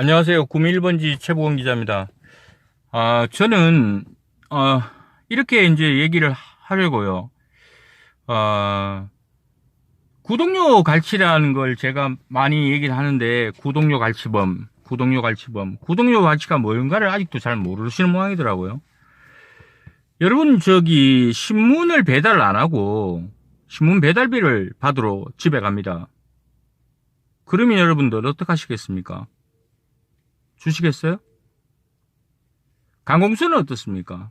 안녕하세요. 구미 1번지 최보건 기자입니다. 아, 저는, 어, 이렇게 이제 얘기를 하려고요. 어, 구독료 갈치라는 걸 제가 많이 얘기를 하는데, 구독료 갈치범, 구독료 갈치범, 구독료 갈치가 뭔가를 아직도 잘 모르시는 모양이더라고요. 여러분, 저기, 신문을 배달 안 하고, 신문 배달비를 받으러 집에 갑니다. 그러면 여러분들 어떡하시겠습니까? 주시겠어요? 강공수는 어떻습니까?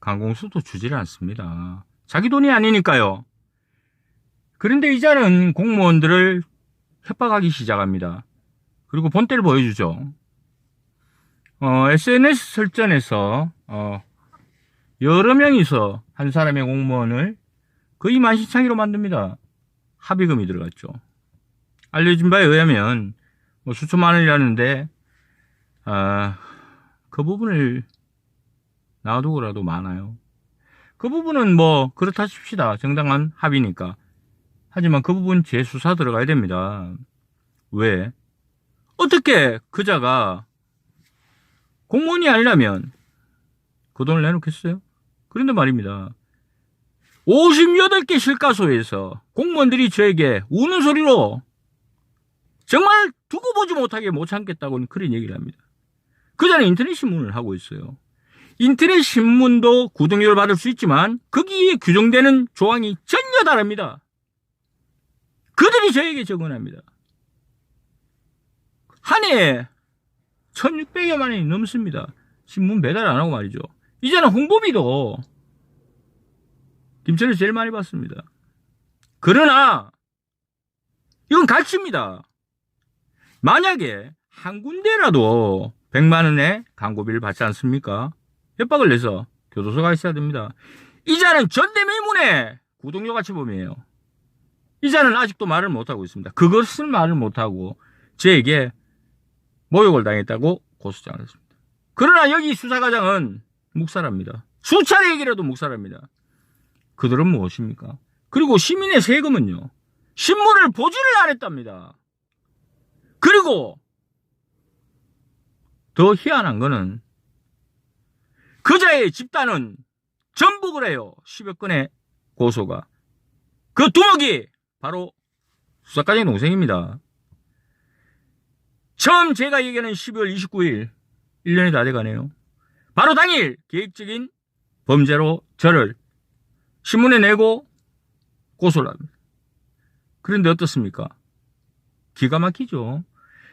강공수도 주질 않습니다. 자기 돈이 아니니까요. 그런데 이자는 공무원들을 협박하기 시작합니다. 그리고 본때를 보여주죠. 어, SNS 설전에서 어, 여러 명이서 한 사람의 공무원을 거의 만신창이로 만듭니다. 합의금이 들어갔죠. 알려진 바에 의하면 뭐 수천만 원이라는데 아, 그 부분을 놔두고라도 많아요. 그 부분은 뭐 그렇다 칩시다. 정당한 합의니까. 하지만 그 부분 재수사 들어가야 됩니다. 왜? 어떻게 그자가 공무원이 아니라면 그 돈을 내놓겠어요? 그런데 말입니다. 58개 실가소에서 공무원들이 저에게 우는 소리로 정말 두고 보지 못하게 못 참겠다고는 그런 얘기를 합니다. 그 전에 인터넷 신문을 하고 있어요. 인터넷 신문도 구독료를 받을 수 있지만 거기에 규정되는 조항이 전혀 다릅니다. 그들이 저에게 적응합니다. 한 해에 1600여만 원이 넘습니다. 신문 배달 안 하고 말이죠. 이제는 홍보비도 김천을 제일 많이 받습니다. 그러나 이건 가치입니다. 만약에 한 군데라도 100만 원의 광고비를 받지 않습니까? 협박을 내서 교도소가 있어야 됩니다. 이자는 전대매문의 구독료 가치범이에요. 이자는 아직도 말을 못하고 있습니다. 그것을 말을 못하고 저에게 모욕을 당했다고 고소장을 했습니다. 그러나 여기 수사과장은 묵살합니다. 수차례 얘기라도 묵살합니다. 그들은 무엇입니까? 그리고 시민의 세금은요. 신문을 보지를 안 했답니다. 그리고 더 희한한 거는 그자의 집단은 전부 그래요. 10여 건의 고소가. 그 두목이 바로 수사과장의 동생입니다. 처음 제가 얘기하는 12월 29일 1년이 다 돼가네요. 바로 당일 계획적인 범죄로 저를 신문에 내고 고소를 합니다. 그런데 어떻습니까? 기가 막히죠.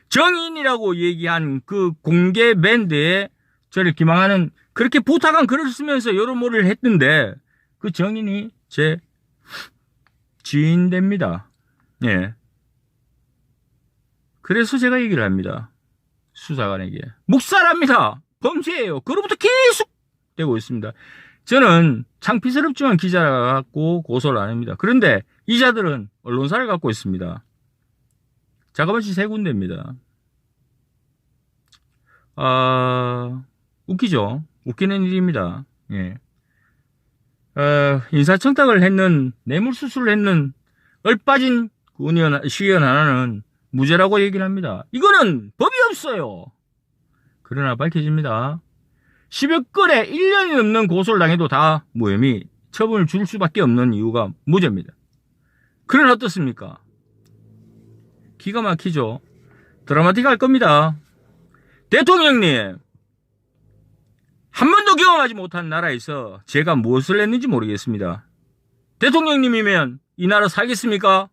정인이라고 얘기한 그 공개 밴드에 저를 기망하는 그렇게 부탁한 글을 쓰면서 여러 모를 했는데 그 정인이 제 지인 됩니다. 예. 그래서 제가 얘기를 합니다. 수사관에게. 묵살합니다. 범죄예요. 그로부터 계속 되고 있습니다. 저는 창피스럽지만 기자가 갖고 고소를 안 합니다. 그런데 이자들은 언론사를 갖고 있습니다. 작업할시 세 군데입니다. 아, 웃기죠? 웃기는 일입니다. 예. 어, 인사청탁을 했는, 뇌물수술을 했는, 얼빠진 의원, 시의원 하나는 무죄라고 얘기를 합니다. 이거는 법이 없어요. 그러나 밝혀집니다. 10여 건에 1년이 넘는 고소를 당해도 다 무혐의, 처분을 줄 수밖에 없는 이유가 무죄입니다. 그러나 어떻습니까? 기가 막히죠? 드라마틱할 겁니다. 대통령님, 한 번도 경험하지 못한 나라에서 제가 무엇을 했는지 모르겠습니다. 대통령님이면 이 나라 살겠습니까?